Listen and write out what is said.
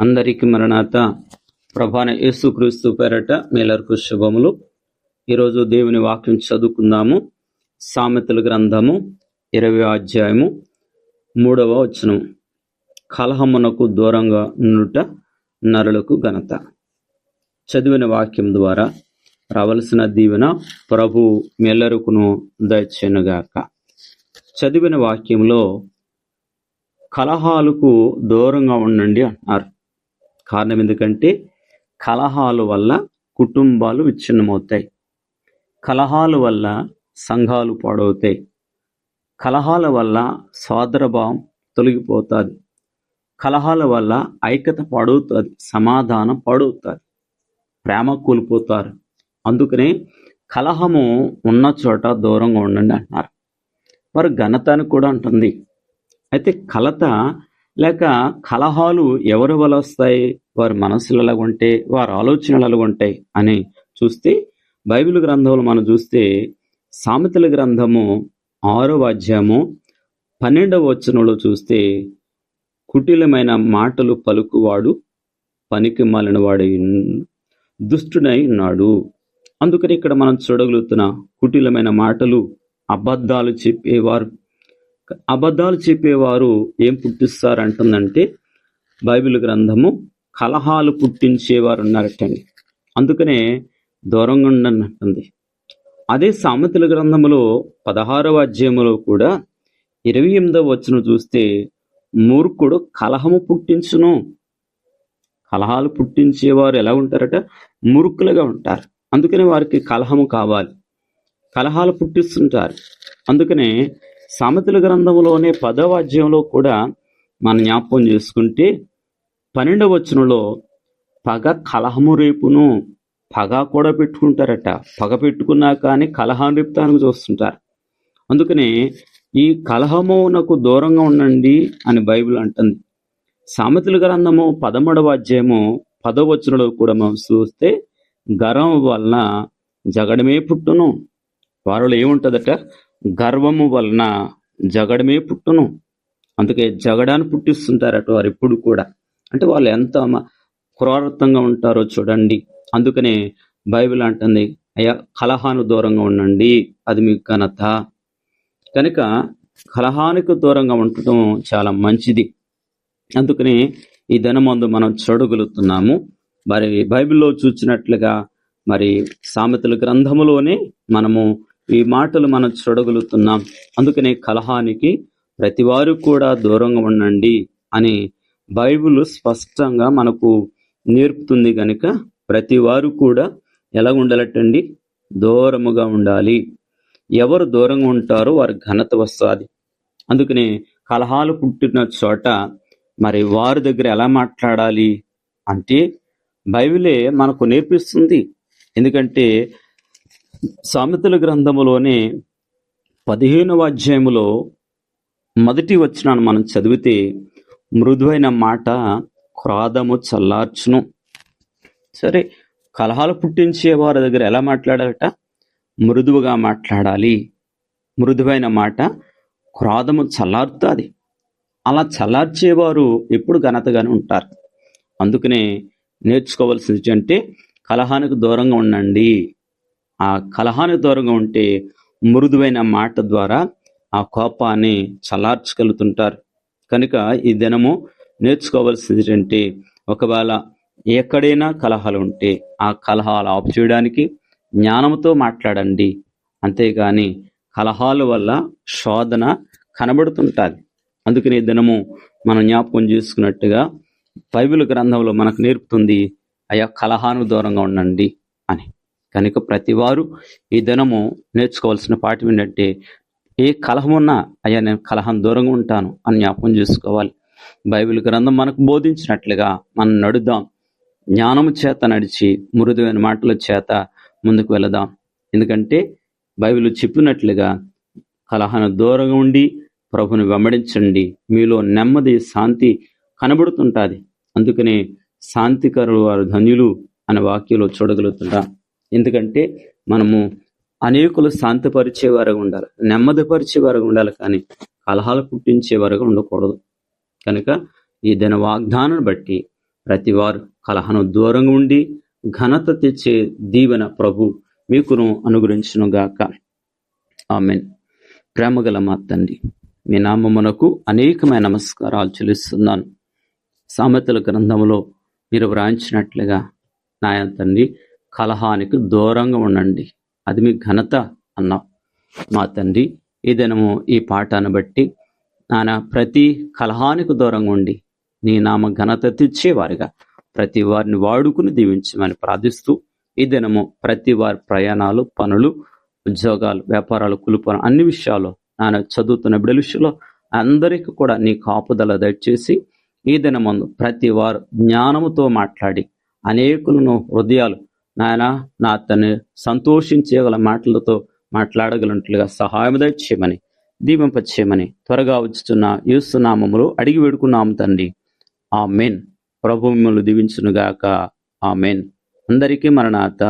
అందరికీ మరణాత ప్రభాన యేసుక్రీస్తు పేరట మేలర్కు శుభములు. ఈరోజు దేవుని వాక్యం చదువుకుందాము. సామెతల గ్రంథము ఇరవై అధ్యాయము మూడవ వచనం. కలహమునకు దూరంగా నుండుట నరులకు ఘనత. చదివిన వాక్యం ద్వారా రావలసిన దీవెన ప్రభు మెల్లరుకును దయచేనుగాక చదివిన వాక్యంలో కలహాలకు దూరంగా ఉండండి అంటున్నారు. కారణం ఎందుకంటే కలహాల వల్ల కుటుంబాలు విచ్ఛిన్నమవుతాయి. కలహాల వల్ల సంఘాలు పాడవుతాయి. కలహాల వల్ల సోదరభావం తొలగిపోతుంది. కలహాల వల్ల ఐక్యత పాడవుతుంది. సమాధానం పాడవుతుంది. ప్రేమ కోల్పోతారు. అందుకనే కలహము ఉన్న చోట దూరంగా ఉండండి అంటున్నారు. మరి ఘనత అని కూడా ఉంటుంది అయితే కలత లేక కలహాలు ఎవరు వల్ల వస్తాయి? వారి మనసులు ఉంటే వారి ఆలోచనలు ఉంటాయి? అని చూస్తే బైబిల్ గ్రంథంలో మనం చూస్తే సామెతల గ్రంథము ఆరో అధ్యాయము పన్నెండవ వచనంలో చూస్తే కుటిలమైన మాటలు పలుకువాడు పనికి మాలిన వాడు దుష్టుడై ఉన్నాడు. అందుకని ఇక్కడ మనం చూడగలుగుతున్న కుటిలమైన మాటలు అబద్ధాలు చెప్పేవారు అబద్ధాలు చెప్పేవారు ఏం పుట్టిస్తారు అంటుందంటే బైబిల్ గ్రంథము కలహాలు పుట్టించేవారు ఉన్నారటండి అందుకనే దూరంగా ఉండనంటుంది అదే సామెతల గ్రంథములో పదహారవ అధ్యాయంలో కూడా ఇరవై ఎనిమిదవ వచ్చిన చూస్తే మూర్ఖుడు కలహము పుట్టించును. కలహాలు పుట్టించేవారు ఎలా ఉంటారట? మూర్ఖులుగా ఉంటారు. అందుకనే వారికి కలహము కావాలి. కలహాలు పుట్టిస్తుంటారు. అందుకనే సామెతల గ్రంథంలోనే పదవ అధ్యాయంలో కూడా మనం జ్ఞాపకం చేసుకుంటే పన్నెండవ వచనంలో పగ కలహము రేపును పగ కూడా పెట్టుకుంటారట. పగ పెట్టుకున్నా కానీ కలహం రేపుతానికి చూస్తుంటారు. అందుకనే ఈ కలహమునకు దూరంగా ఉండండి అని బైబిల్ అంటుంది. సామెతల గ్రంథము పదమూడవ అధ్యాయము పదవచనలో వచనంలో కూడా మనం చూస్తే గర్వం వలన జగడమే పుట్టును. వారిలో ఏముంటుందట? గర్వము వలన జగడమే పుట్టును. అందుకే జగడాన్ని పుట్టిస్తుంటారట వారు ఎప్పుడు కూడా. అంటే వాళ్ళు ఎంత క్రూరత్వంగా ఉంటారో చూడండి. అందుకనే బైబిల్ అంటుంది అయ్యా కలహాను దూరంగా ఉండండి. అది మీకు ఘనత. కనుక కలహానికి దూరంగా ఉండటం చాలా మంచిది. అందుకని ఈ ధనమందు మనం చూడగలుగుతున్నాము. మరి బైబిల్లో చూసినట్లుగా మరి సామెతల గ్రంథములోనే మనము ఈ మాటలు మనం చూడగలుగుతున్నాం. అందుకనే కలహానికి ప్రతివారు కూడా దూరంగా ఉండండి అని బైబిల్ స్పష్టంగా మనకు నేర్పుతుంది కనుక ప్రతివారు కూడా ఎలా ఉండాలటండి? దూరముగా ఉండాలి. ఎవరు దూరంగా ఉంటారో వారి ఘనత వస్తుంది. అందుకనే కలహాలు పుట్టిన చోట మరి వారి దగ్గర ఎలా మాట్లాడాలి అంటే బైబిలే మనకు నేర్పిస్తుంది. ఎందుకంటే సామెతల గ్రంథములోనే పదిహేనవ అధ్యాయములో మొదటి వచ్చినాను మనం చదివితే మృదువైన మాట క్రోధము చల్లార్చును. సరే కలహాలు పుట్టించే వారి దగ్గర ఎలా మాట్లాడాలట? మృదువుగా మాట్లాడాలి. మృదువైన మాట క్రోధము చల్లారుతుంది. అలా చల్లార్చేవారు ఎప్పుడు ఘనతగానే ఉంటారు. అందుకనే నేర్చుకోవాల్సింది అంటే కలహానికి దూరంగా ఉండండి. ఆ కలహానికి దూరంగా ఉంటే మృదువైన మాట ద్వారా ఆ కోపాన్ని చల్లార్చగలుగుతుంటారు. కనుక ఈ దినము నేర్చుకోవాల్సింది ఏంటంటే ఒకవేళ ఎక్కడైనా కలహాలు ఉంటే ఆ కలహాలు ఆపు చేయడానికి జ్ఞానంతో మాట్లాడండి. అంతేగాని కలహాల వల్ల శోధన కనబడుతుంటుంది. అందుకని దినము మనం జ్ఞాపకం చేసుకున్నట్టుగా బైబిల్ గ్రంథంలో మనకు నేర్పుతుంది అయ్యా కలహాను దూరంగా ఉండండి. కనుక ప్రతివారు ఈ దినము నేర్చుకోవాల్సిన పాఠం ఏంటంటే ఏ కలహం ఉన్నా అయ్యా నేను కలహం దూరంగా ఉంటాను అని జ్ఞాపకం చేసుకోవాలి. బైబిల్ గ్రంథం మనకు బోధించినట్లుగా మనం నడుద్దాం. జ్ఞానము చేత నడిచి మృదువైన మాటల చేత ముందుకు వెళదాం. ఎందుకంటే బైబిల్ చెప్పినట్లుగా కలహాన్ని దూరంగా ఉండి ప్రభుని వెంబడించండి. మీలో నెమ్మది శాంతి కనబడుతుంటుంది. అందుకనే శాంతికరులు వారు ధన్యులు అనే వాక్యంలో చూడగలుగుతుంటాం. ఎందుకంటే మనము అనేకులు శాంతిపరిచే వారుగా ఉండాలి నెమ్మదిపరిచే వారుగా ఉండాలి కానీ కలహాలు పుట్టించే వారుగా ఉండకూడదు. కనుక ఈ దిన వాగ్దానాన్ని బట్టి ప్రతి వారు కలహను దూరంగా ఉండి ఘనత తెచ్చే దీవెన ప్రభు మీకును అనుగ్రహించునుగాక ఆమెన్. ప్రేమగల మా తండ్రి మీ నామమునకు అనేకమైన నమస్కారాలు చెల్లిస్తున్నాను. సామెతల గ్రంథంలో మీరు వ్రాయించినట్లుగా నాయన తండ్రి కలహానికి దూరంగా ఉండండి. అది మీ ఘనత అన్నా. మా తండ్రి ఈ దినము ఈ పాఠాన్ని బట్టి నాన్న ప్రతి కలహానికి దూరంగా ఉండి నీ నామ ఘనత తెచ్చేవారిగా. ప్రతి వారిని వాడుకుని దీవించమని ప్రార్థిస్తూ ఈ దినము ప్రతి వారి ప్రయాణాలు పనులు ఉద్యోగాలు వ్యాపారాలు కులుపన అన్ని విషయాలు నాన్న చదువుతున్న బిడ్డల విషయంలో అందరికీ కూడా నీ కాపుదల దయచేసి ఈ దినమందు ప్రతి వారు జ్ఞానముతో మాట్లాడి అనేకులను హృదయాలు నాయన నా అతన్ని సంతోషించగల మాటలతో మాట్లాడగలిగినట్లుగా సహాయం దయచేయమని దీపింపచేయమని త్వరగా వచ్చుతున్న యేసునామములో అడిగి వేడుకున్నాము తండ్రి. ఆ మెయిన్ ప్రభు మిమ్మల్ని దీవించునుగాక. ఆ మెయిన్ అందరికీ మరణాత.